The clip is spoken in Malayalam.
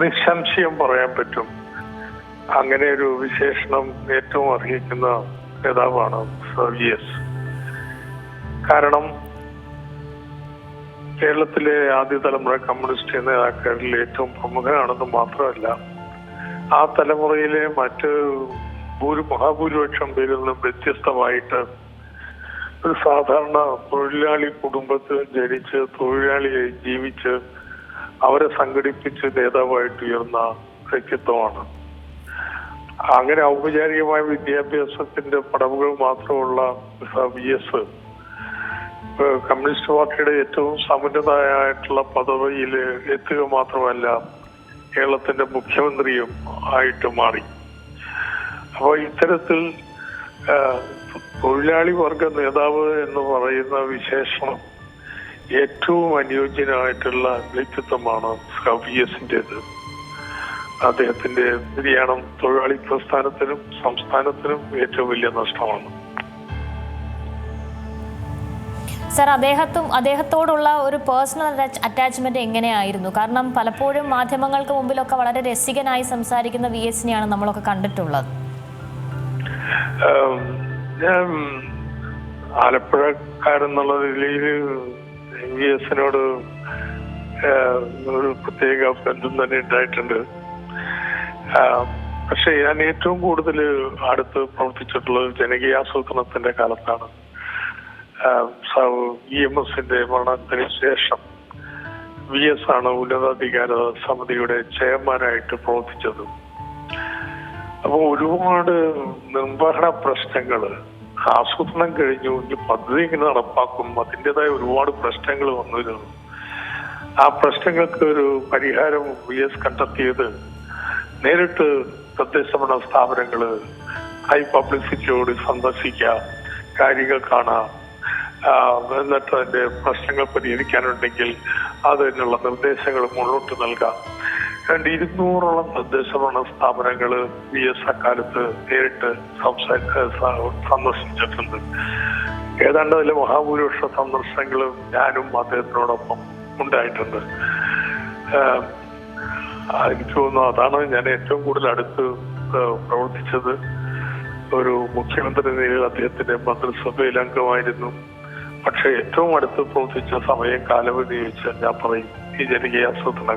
നിസ്സംശയം പറയാൻ പറ്റും. അങ്ങനെ ഒരു വിശേഷണം ഏറ്റവും അർഹിക്കുന്ന നേതാവാണ് സർവിയസ് കാരണം കേരളത്തിലെ ആദ്യ തലമുറ കമ്മ്യൂണിസ്റ്റ് നേതാക്കളിൽ ഏറ്റവും പ്രമുഖനാണെന്ന് മാത്രമല്ല ആ തലമുറയിലെ മറ്റ് ഭൂരി മഹാഭൂരിപക്ഷം പേരിൽ നിന്നും വ്യത്യസ്തമായിട്ട് ഒരു സാധാരണ തൊഴിലാളി കുടുംബത്തിൽ ജനിച്ച് തൊഴിലാളിയായി ജീവിച്ച് അവരെ സംഘടിപ്പിച്ച് നേതാവായിട്ട് ഉയർന്ന വ്യക്തിത്വമാണ്. അങ്ങനെ ഔപചാരികമായ വിദ്യാഭ്യാസത്തിന്റെ പടവുകൾ മാത്രമുള്ള വി എസ് കമ്മ്യൂണിസ്റ്റ് പാർട്ടിയുടെ ഏറ്റവും സമുന്നതായിട്ടുള്ള പദവിയിൽ എത്തുക മാത്രമല്ല കേരളത്തിന്റെ മുഖ്യമന്ത്രിയും ആയിട്ട് മാറി. അപ്പോൾ ഇത്തരത്തിൽ തൊഴിലാളി വർഗ നേതാവ് എന്ന് പറയുന്ന വിശേഷണം ഏറ്റവും അനുയോജ്യനായിട്ടുള്ള വ്യക്തിത്വമാണ് വി എസിന്റെത് അദ്ദേഹത്തിന്റെ നിര്യാണം തൊഴിലാളി പ്രസ്ഥാനത്തിനും സംസ്ഥാനത്തിനും ഏറ്റവും വലിയ നഷ്ടമാണ്. സർ അദ്ദേഹത്തും അദ്ദേഹത്തോടുള്ള ഒരു പേഴ്സണൽ അറ്റാച്ച്മെന്റ് എങ്ങനെയായിരുന്നു? കാരണം പലപ്പോഴും മാധ്യമങ്ങൾക്ക് മുമ്പിലൊക്കെ വളരെ രസികനായി സംസാരിക്കുന്ന വി എസിനെയാണ് നമ്മളൊക്കെ കണ്ടിട്ടുള്ളത്. ഞാൻ ആലപ്പുഴക്കാരെന്നുള്ള നിലയിൽ വി എസിനോട് ഒരു പ്രത്യേക ബന്ധം തന്നെ ഉണ്ടായിട്ടുണ്ട്. പക്ഷെ ഞാൻ ഏറ്റവും കൂടുതൽ അടുത്ത് പ്രവർത്തിച്ചിട്ടുള്ളത് ജനകീയാസൂത്രണത്തിന്റെ കാലത്താണ്. ഇ എം എസിന്റെ മരണത്തിന് ശേഷം വി എസ് ആണ് ഉന്നതാധികാര സമിതിയുടെ ചെയർമാനായിട്ട് പ്രവർത്തിച്ചത്. അപ്പോൾ ഒരുപാട് നിർവഹണ പ്രശ്നങ്ങൾ ആസൂത്രണം കഴിഞ്ഞു. ഇനി പദ്ധതി ഇങ്ങനെ നടപ്പാക്കും. അതിന്റെതായ ഒരുപാട് പ്രശ്നങ്ങൾ വന്നിരുന്നു ആ പ്രശ്നങ്ങൾക്ക് ഒരു പരിഹാരം വി എസ് കണ്ടെത്തിയത് നേരിട്ട് തദ്ദേശഭരണ സ്ഥാപനങ്ങൾ ഹൈ പബ്ലിസിറ്റിയോട് സന്ദർശിക്കുക കാര്യങ്ങൾ കാണാം. എന്നിട്ട് അതിന്റെ പ്രശ്നങ്ങൾ പരിഹരിക്കാനുണ്ടെങ്കിൽ അതിനുള്ള നിർദ്ദേശങ്ങൾ മുന്നോട്ട് നൽകാം. രണ്ട് ഇരുന്നൂറോളം തദ്ദേശഭരണ സ്ഥാപനങ്ങൾ വി എസ് അക്കാലത്ത് നേരിട്ട് സന്ദർശിച്ചിട്ടുണ്ട്. ഏതാണ്ട് അതിലെ മഹാഭൂരിപക്ഷ സന്ദർശനങ്ങളും ഞാനും അദ്ദേഹത്തിനോടൊപ്പം ഉണ്ടായിട്ടുണ്ട്. എനിക്ക് തോന്നുന്നു അതാണ് ഞാൻ ഏറ്റവും കൂടുതൽ അടുത്ത് പ്രവർത്തിച്ചത്. ഒരു മുഖ്യമന്ത്രി നിലയിൽ അദ്ദേഹത്തിന്റെ മന്ത്രിസഭയിൽ അംഗമായിരുന്നു. പക്ഷെ ഏറ്റവും അടുത്ത് പ്രവർത്തിച്ച സമയം കാലാവധി ചോദിച്ചാൽ ഞാൻ പറയും ഈ ജനകീയ ആസൂത്രണ